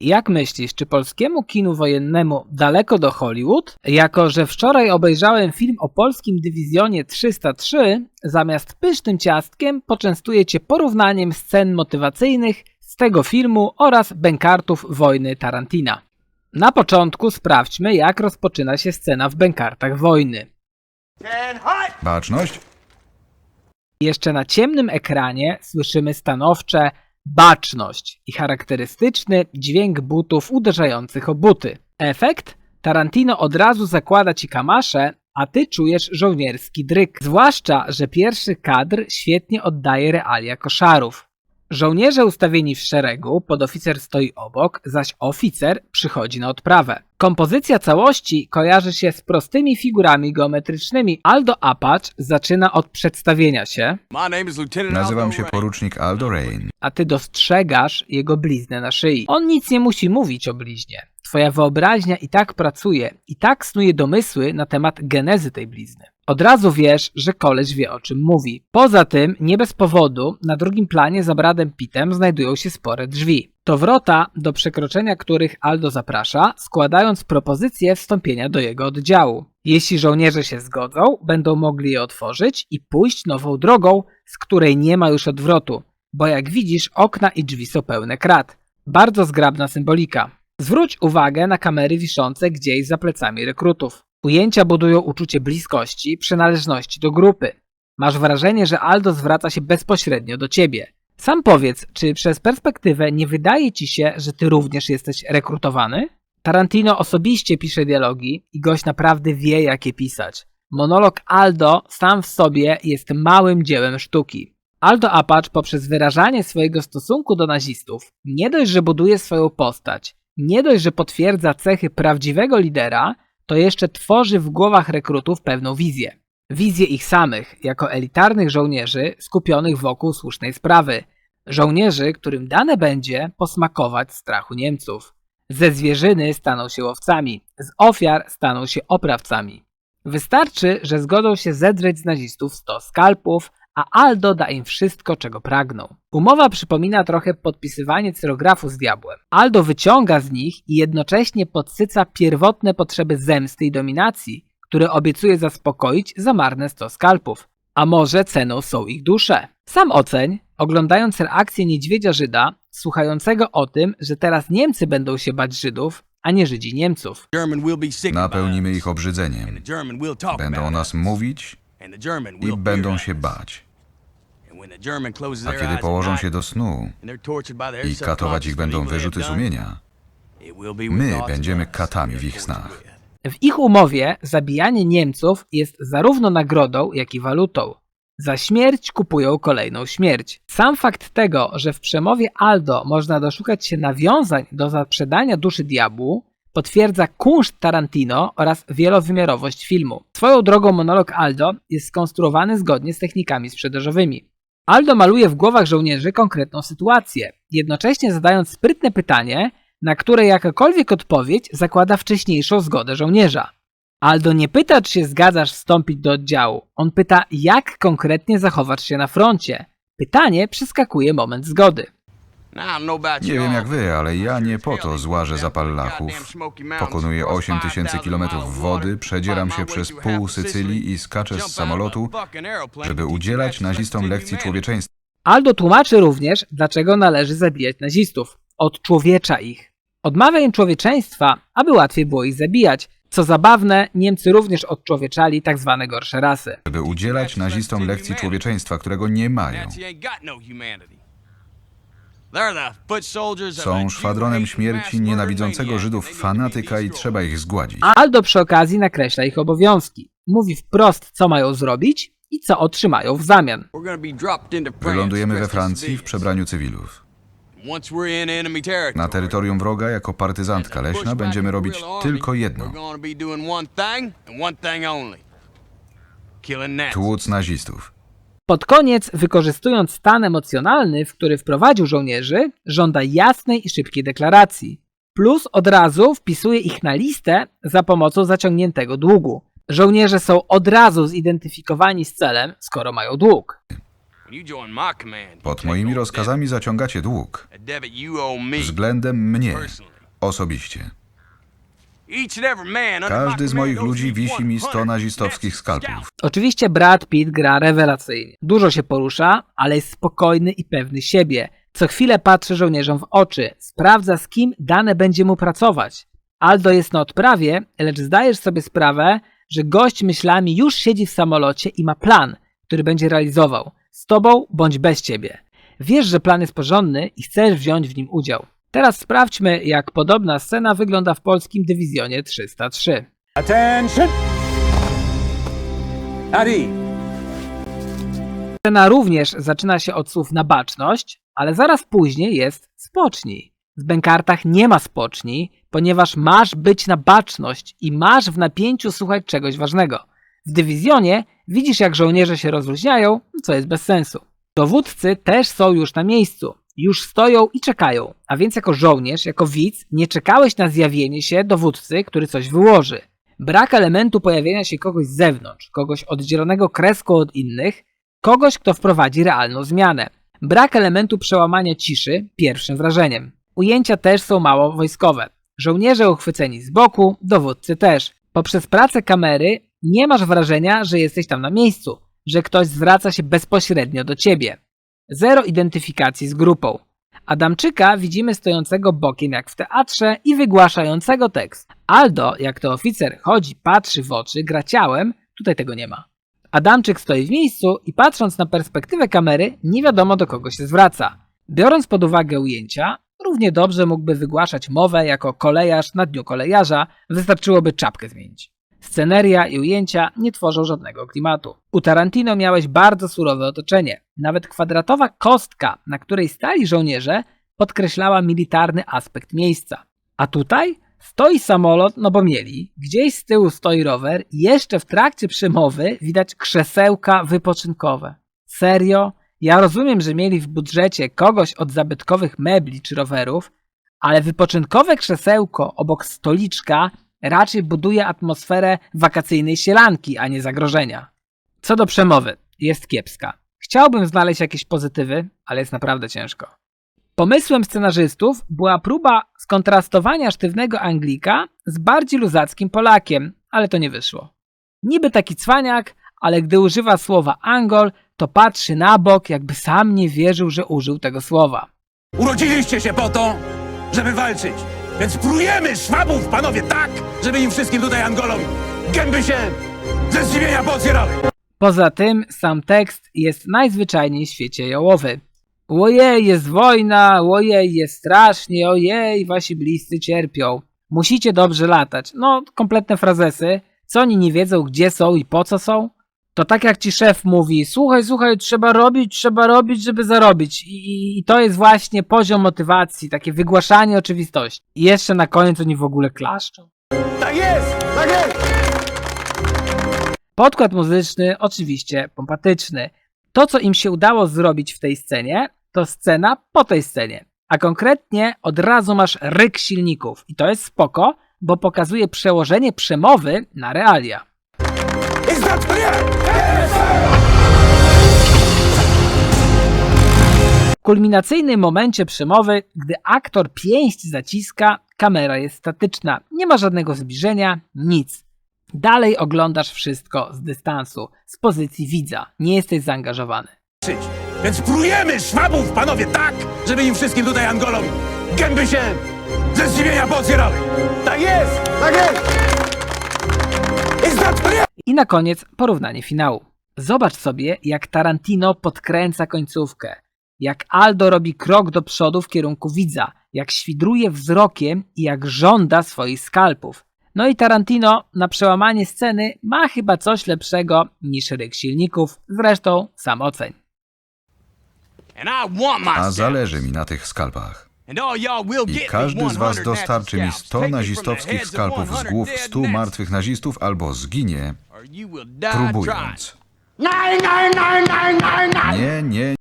Jak myślisz, czy polskiemu kinu wojennemu daleko do Hollywood? Jako, że wczoraj obejrzałem film o polskim dywizjonie 303, zamiast pysznym ciastkiem poczęstuję cię porównaniem scen motywacyjnych z tego filmu oraz bękartów wojny Tarantina. Na początku sprawdźmy, jak rozpoczyna się scena w bękartach wojny. Baczność? Jeszcze na ciemnym ekranie słyszymy stanowcze baczność i charakterystyczny dźwięk butów uderzających o buty. Efekt? Tarantino od razu zakłada ci kamasze, a ty czujesz żołnierski dryk. Zwłaszcza, że pierwszy kadr świetnie oddaje realia koszarów. Żołnierze ustawieni w szeregu, podoficer stoi obok, zaś oficer przychodzi na odprawę. Kompozycja całości kojarzy się z prostymi figurami geometrycznymi. Aldo Apacz zaczyna od przedstawienia się, Nazywam się porucznik Aldo Rain. a ty dostrzegasz jego bliznę na szyi. On nic nie musi mówić o bliźnie. Twoja wyobraźnia i tak pracuje, i tak snuje domysły na temat genezy tej blizny. Od razu wiesz, że koleś wie o czym mówi. Poza tym, nie bez powodu, na drugim planie za Bradem Pittem znajdują się spore drzwi. To wrota, do przekroczenia których Aldo zaprasza, składając propozycję wstąpienia do jego oddziału. Jeśli żołnierze się zgodzą, będą mogli je otworzyć i pójść nową drogą, z której nie ma już odwrotu, bo jak widzisz, okna i drzwi są pełne krat. Bardzo zgrabna symbolika. Zwróć uwagę na kamery wiszące gdzieś za plecami rekrutów. Ujęcia budują uczucie bliskości, przynależności do grupy. Masz wrażenie, że Aldo zwraca się bezpośrednio do ciebie. Sam powiedz, czy przez perspektywę nie wydaje ci się, że ty również jesteś rekrutowany? Tarantino osobiście pisze dialogi i gość naprawdę wie, jak je pisać. Monolog Aldo sam w sobie jest małym dziełem sztuki. Aldo Apacz poprzez wyrażanie swojego stosunku do nazistów nie dość, że buduje swoją postać, nie dość, że potwierdza cechy prawdziwego lidera, to jeszcze tworzy w głowach rekrutów pewną wizję. Wizję ich samych, jako elitarnych żołnierzy skupionych wokół słusznej sprawy. Żołnierzy, którym dane będzie posmakować strachu Niemców. Ze zwierzyny staną się łowcami, z ofiar staną się oprawcami. Wystarczy, że zgodzą się zedrzeć z nazistów 100 skalpów, a Aldo da im wszystko, czego pragną. Umowa przypomina trochę podpisywanie cyrografu z diabłem. Aldo wyciąga z nich i jednocześnie podsyca pierwotne potrzeby zemsty i dominacji, które obiecuje zaspokoić za marne 100 skalpów. A może ceną są ich dusze? Sam oceń, oglądając reakcję niedźwiedzia Żyda, słuchającego o tym, że teraz Niemcy będą się bać Żydów, a nie Żydzi Niemców. Napełnimy ich obrzydzeniem. Będą o nas mówić i będą się bać. A kiedy położą się do snu i katować ich będą wyrzuty sumienia, my będziemy katami w ich snach. W ich umowie zabijanie Niemców jest zarówno nagrodą, jak i walutą. Za śmierć kupują kolejną śmierć. Sam fakt tego, że w przemowie Aldo można doszukać się nawiązań do zaprzedania duszy diabłu, potwierdza kunszt Tarantino oraz wielowymiarowość filmu. Swoją drogą monolog Aldo jest skonstruowany zgodnie z technikami sprzedażowymi. Aldo maluje w głowach żołnierzy konkretną sytuację, jednocześnie zadając sprytne pytanie, na które jakakolwiek odpowiedź zakłada wcześniejszą zgodę żołnierza. Aldo nie pyta, czy się zgadzasz wstąpić do oddziału. On pyta, jak konkretnie zachowasz się na froncie. Pytanie przeskakuje moment zgody. Nie you wiem all, jak wy, ale ja nie po to złażę down za through the Pallachów. goddamn Smoky Mountains, Pokonuję across 8 tysięcy 5,000 kilometrów wody, przedzieram się przez pół Sycylii i skaczę z samolotu, żeby udzielać nazistom lekcji człowieczeństwa. Aldo tłumaczy również, dlaczego należy zabijać nazistów. Odczłowiecza ich. Odmawia im człowieczeństwa, aby łatwiej było ich zabijać. Co zabawne, Niemcy również odczłowieczali tak zwane gorsze rasy. Żeby udzielać nazistom lekcji człowieczeństwa, którego nie mają. Są szwadronem śmierci nienawidzącego. Żydów fanatyka i trzeba ich zgładzić. Aldo przy okazji nakreśla ich obowiązki. Mówi wprost, co mają zrobić i co otrzymają w zamian. Wylądujemy we Francji w przebraniu cywilów. Na terytorium wroga jako partyzantka leśna będziemy robić tylko jedno. Tłuc nazistów. Pod koniec, wykorzystując stan emocjonalny, w który wprowadził żołnierzy, żąda jasnej i szybkiej deklaracji. Plus od razu wpisuje ich na listę za pomocą zaciągniętego długu. Żołnierze są od razu zidentyfikowani z celem, skoro mają dług. Pod moimi rozkazami zaciągacie dług. Względem mnie. Osobiście. Każdy z moich ludzi wisi mi 100 100 nazistowskich skalpów. Oczywiście Brad Pitt gra rewelacyjnie. Dużo się porusza, ale jest spokojny i pewny siebie. Co chwilę patrzy żołnierzom w oczy, sprawdza z kim dane będzie mu pracować. Aldo jest na odprawie, lecz zdajesz sobie sprawę, że gość myślami już siedzi w samolocie i ma plan, który będzie realizował. Z tobą bądź bez ciebie. Wiesz, że plan jest porządny i chcesz wziąć w nim udział. Teraz sprawdźmy, jak podobna scena wygląda w polskim dywizjonie 303. Attention! Adi, Scena również zaczyna się od słów na baczność, ale zaraz później jest spocznij. W bękartach nie ma spocznij, ponieważ masz być na baczność i masz w napięciu słuchać czegoś ważnego. W dywizjonie widzisz jak żołnierze się rozluźniają, co jest bez sensu. Dowódcy też są już na miejscu, już stoją i czekają, a więc jako żołnierz, jako widz nie czekałeś na zjawienie się dowódcy, który coś wyłoży. Brak elementu pojawienia się kogoś z zewnątrz, kogoś oddzielonego kreską od innych, kogoś, kto wprowadzi realną zmianę. Brak elementu przełamania ciszy pierwszym wrażeniem. Ujęcia też są mało wojskowe. Żołnierze uchwyceni z boku, dowódcy też. Poprzez pracę kamery nie masz wrażenia, że jesteś tam na miejscu, że ktoś zwraca się bezpośrednio do ciebie. Zero identyfikacji z grupą. Adamczyka widzimy stojącego bokiem jak w teatrze i wygłaszającego tekst. Aldo, jak to oficer chodzi, patrzy w oczy, gra ciałem, tutaj tego nie ma. Adamczyk stoi w miejscu i patrząc na perspektywę kamery, nie wiadomo do kogo się zwraca. Biorąc pod uwagę ujęcia, równie dobrze mógłby wygłaszać mowę jako kolejarz na dniu kolejarza, wystarczyłoby czapkę zmienić. Sceneria i ujęcia nie tworzą żadnego klimatu. U Tarantino miałeś bardzo surowe otoczenie. Nawet kwadratowa kostka, na której stali żołnierze, podkreślała militarny aspekt miejsca. A tutaj stoi samolot, no bo mieli, gdzieś z tyłu stoi rower i jeszcze w trakcie przemowy widać krzesełka wypoczynkowe. Serio? Ja rozumiem, że mieli w budżecie kogoś od zabytkowych mebli czy rowerów, ale wypoczynkowe krzesełko obok stoliczka raczej buduje atmosferę wakacyjnej sielanki, a nie zagrożenia. Co do przemowy, jest kiepska. Chciałbym znaleźć jakieś pozytywy, ale jest naprawdę ciężko. Pomysłem scenarzystów była próba skontrastowania sztywnego Anglika z bardziej luzackim Polakiem, ale to nie wyszło. Niby taki cwaniak, ale gdy używa słowa Angol, to patrzy na bok, jakby sam nie wierzył, że użył tego słowa. urodziliście się po to, żeby walczyć. Więc prujemy szwabów, panowie, tak, żeby im wszystkim tutaj Angolom gęby się ze zdziwienia pootwierały. Poza tym sam tekst jest najzwyczajniej w świecie jałowy. Ojej, jest wojna, ojej, jest strasznie, ojej, wasi bliscy cierpią. Musicie dobrze latać. No, kompletne frazesy. Co oni nie wiedzą, gdzie są i po co są? To tak jak ci szef mówi, słuchaj, słuchaj, trzeba robić, trzeba robić, żeby zarobić. I, i, to jest właśnie poziom motywacji, takie wygłaszanie oczywistości. I jeszcze na koniec oni w ogóle klaszczą. Tak jest, tak jest. Podkład muzyczny oczywiście pompatyczny. To, co im się udało zrobić w tej scenie, to scena po tej scenie. A konkretnie od razu masz ryk silników. I to jest spoko, bo pokazuje przełożenie przemowy na realia. Is that clear? W kulminacyjnym momencie przemowy, gdy aktor pięść zaciska, kamera jest statyczna. Nie ma żadnego zbliżenia, nic. Dalej oglądasz wszystko z dystansu, z pozycji widza. Nie jesteś zaangażowany. Więc prujemy szwabów, panowie, tak, żeby im wszystkim tutaj Angolom gęby się ze zdziwienia pootwierały. Tak jest, tak jest. Is that clear? I na koniec porównanie finału. Zobacz sobie, jak Tarantino podkręca końcówkę, jak Aldo robi krok do przodu w kierunku widza, jak świdruje wzrokiem i jak żąda swoich skalpów. No i Tarantino na przełamanie sceny ma chyba coś lepszego niż ryk silników, zresztą sam oceń. A zależy mi na tych skalpach. I każdy z was 100 dostarczy mi Nazi 100 scalps. Take me from the nazistowskich skalpów z 100 głów dead 100 Nazis, martwych nazistów albo zginie, próbując. Nie, nie,